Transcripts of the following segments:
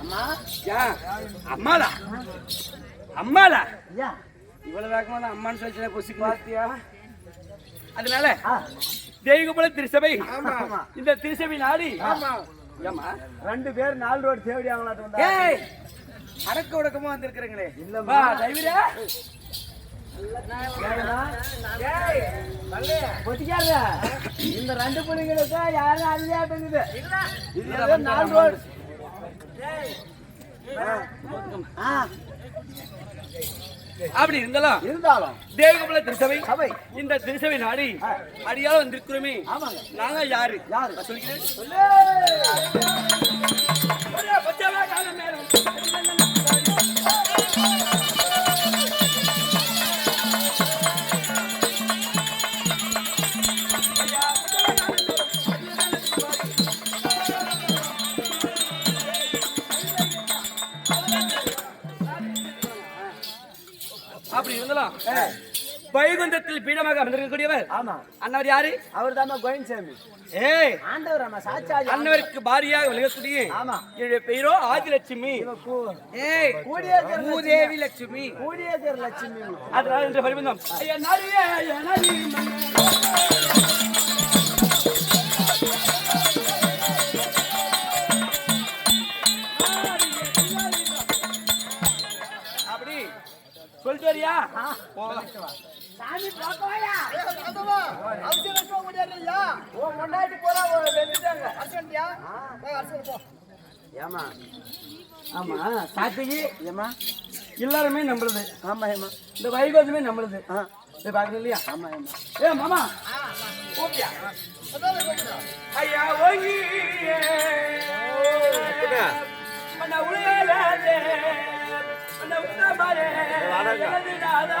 அம்மா யா அம்மாடா. அம்மாடா. ஐயா இவ்வளவு வேகமா தான் அம்மான்னு சொல்லிட்டு கொசிக்கு பார்த்தியா அதனால ஆ. தெய்வபுல திருசபை. இந்த திருசபை நாடி. ஏமா ரெண்டு பேர் நாலு ரோடு தேவடி அவங்களாட்ட வந்தா. ஏய் அடக்க உடக்கமா வந்திருக்கிறீங்களே. இல்லம்மா. பொத்திக்காத இந்த ரெண்டு பிள்ளைங்களுக்கு யாரும் அழியாட்டுங்குது இது நாலு ரோடு அப்படி இருந்தாலும் இருந்தாலும் தேவகபுல திருசபை சபை. இந்த திருசபை நாடி அடியால வந்திருக்கிறோமே. ஆமாங்க. நாங்க யாரு? யாரு? சொல்லிக்கிறேன் வைகுந்தத்தில் பீடமாக அமர்ந்திருக்கக்கூடியவர் ஆமா. அண்ணவர் யாரு? அவர் தாமா கோயின்சாமி ஏய். ஆண்டவர் அம்மா சாச்சாஜி அண்ணவருக்கு பாரியாக விளங்கக்கூடிய ஆமா. என்னுடைய பெயரோ ஆதிலட்சுமி. ஏய் கூடியேக்கர் மூதேவி லட்சுமி கூடியேக்கர் லட்சுமி. அதனால என்ற பரிபந்தம். ஐயா நரியே ஐயா நரி சாமி பாப்பாயா அவசரம் போக முடியாதுயா ஓ முன்னாடி போறா வெந்துட்டாங்க அர்ஜென்டியா அர்ஜென்ட் போ ஏமா ஆமா சாத்திகி ஏமா எல்லாருமே நம்மளுது ஆமா ஏமா இந்த வைகோதமே நம்மளுது ஆ. இதை பார்க்கணும் இல்லையா? ஆமா ஏமா ஏ மாமா. ஐயா ஓங்கி ஜெகதிநாதா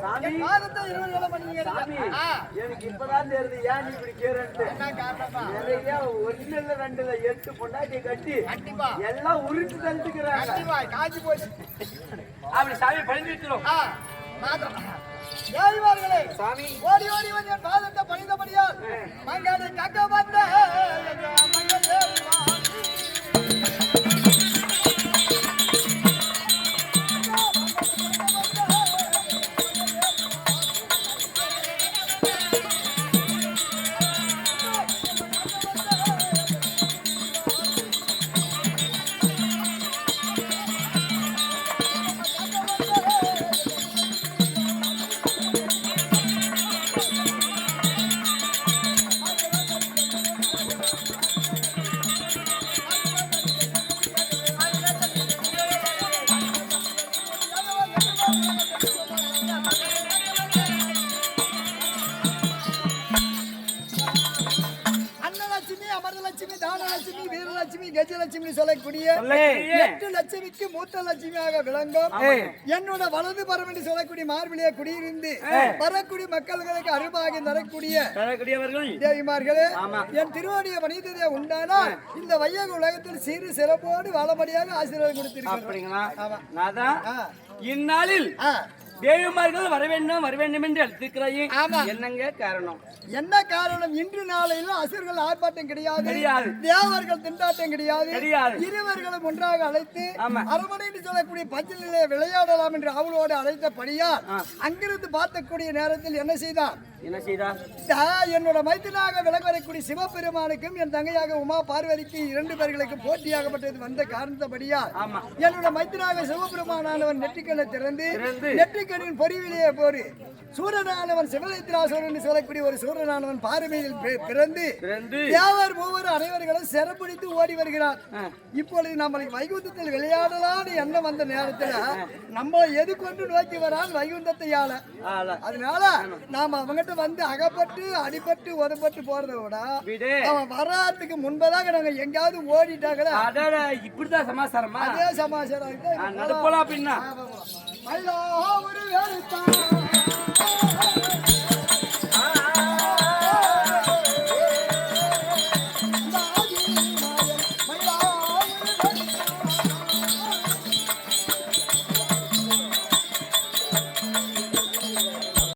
சாமி. எனக்கு இப்பதான் தெரியுது ஏன் நீ இப்படி கேரட்டு நிறைய ஒண்ணு இல்ல ரெண்டு இல்ல எட்டு பொண்டாட்டி கட்டி எல்லாம் உருட்டு தந்துக்கிறாங்க. காஞ்சி போச்சு. அப்படி சாமி சாமி. ஓடி ஓடி வந்து பாதத்தை பணிந்தபடியால் மங்கனை கக்க வந்த மங்கன் தேவி சொல்லக்கூடிய சொல்லு. எட்டு லட்சுமிக்கு மூத்த லட்சுமியாக விளங்கும் என்னோட வலது பரம் என்று சொல்லக்கூடிய மார்பிலே குடியிருந்து வரக்கூடிய மக்களுக்கு அருபாகி தரக்கூடிய தேவிமார்களே. என் திருவடிய வணிகத்தை உண்டானால் இந்த வையக உலகத்தில் சீறு சிறப்போடு வாழபடியாக ஆசீர்வாதம் ஆ. இந்நாளில். தேவிமார்கள் வர வேண்டும் வர வேண்டும் என்று எழுத்துக்கிறாயே ஆமா. என்னங்க காரணம் என்ன காரணம் இன்று நாளையில் அசுரர்கள் ஆர்ப்பாட்டம் கிடையாது. தேவர்கள் திண்டாட்டம் கிடையாது. இருவர்களும் ஒன்றாக அழைத்து. அரமனை என்று சொல்லக்கூடிய பஞ்சலிலே விளையாடலாம் என்று அவளோடு அழைத்தபடியால் அங்கிருந்து பார்த்தக்கூடிய நேரத்தில் என்ன செய்தான் என்ன செய்தா என்னோட மைத்தனாக விளங்கக்கூடிய சிவபெருமானுக்கும் என் தங்கையாக உமா பார்வதிக்கு இரண்டு பேர்களுக்கு போட்டியாகப்பட்டது வந்த காரணத்தபடியால் ஆமா. என்னோட மைத்தனாக சிவபெருமானானவன் நெற்றிக்கண்ணை திறந்து. நெற்றிக்கண்ணின் பொறிவிலேயே போரு சூரனானவன் சிவலைத்திராசூரன் என்று சொல்லக்கூடிய ஒரு சூரனானவன் பார்வையில் பிறந்து தேவர் மூவர் அனைவர்களும் சிறப்பிடித்து ஓடி வருகிறார். இப்பொழுது நம்மளுக்கு வைகுந்தத்தில் விளையாடலாம்னு எண்ணம் வந்த நேரத்துல நம்ம எது கொண்டு நோக்கி வரான் வைகுந்தத்தை ஆள. அதனால நாம அவங்கிட்ட வந்து அகப்பட்டு அடிபட்டு உதப்பட்டு போறதை விட அவன் வராதுக்கு முன்பதாக நாங்க எங்கேயாவது ஓடிட்டாங்களா? இப்படிதான் சமாசாரமா? அதே சமாச்சாரம் மயிலா ஒரு